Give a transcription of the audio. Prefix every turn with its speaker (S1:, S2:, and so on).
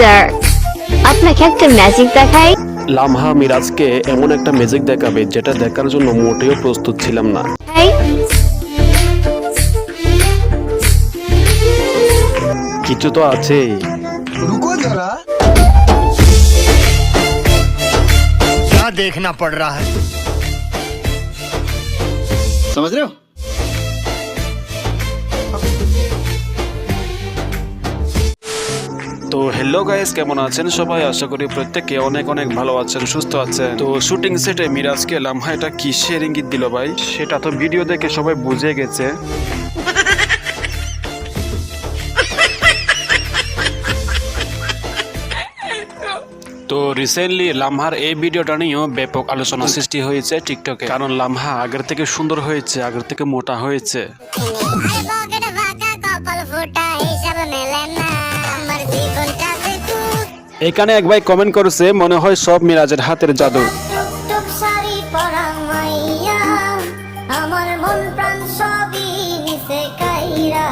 S1: Sir আপনাকে একটা magic দেখাই
S2: লামহা মিরাজকে এমন একটা ম্যাজিক দেখাবে যেটা দেখার জন্য মোটেও প্রস্তুত ছিলাম না
S1: এই
S2: কিছু তো আছেই
S3: रुको जरा
S4: क्या देखना पड़ रहा है
S3: समझ रहे हो
S2: তো হ্যালো গাইস কেমন আছেন সবাই? আশা করি প্রত্যেকে অনেক অনেক ভালো আছেন, সুস্থ আছেন। তো শুটিং সেটে মিরাজকে লামহা এটা কিসের ইঙ্গিত দিল ভাই? সেটা তো ভিডিও দেখে সবাই বুঝে গেছে। তো রিসেন্টলি লামহার এই ভিডিওটা নিয়েও ব্যাপক আলোচনা সৃষ্টি হয়েছে টিকটকে কারণ লামহা আগের থেকে সুন্দর হয়েছে, আগের থেকে মোটা হয়েছে। এখানে এক ভাই কমেন্ট করেছে, মনে হয় সব মিরাজের হাতের জাদু।
S5: আমার মন প্রাণ সবই কাইরা।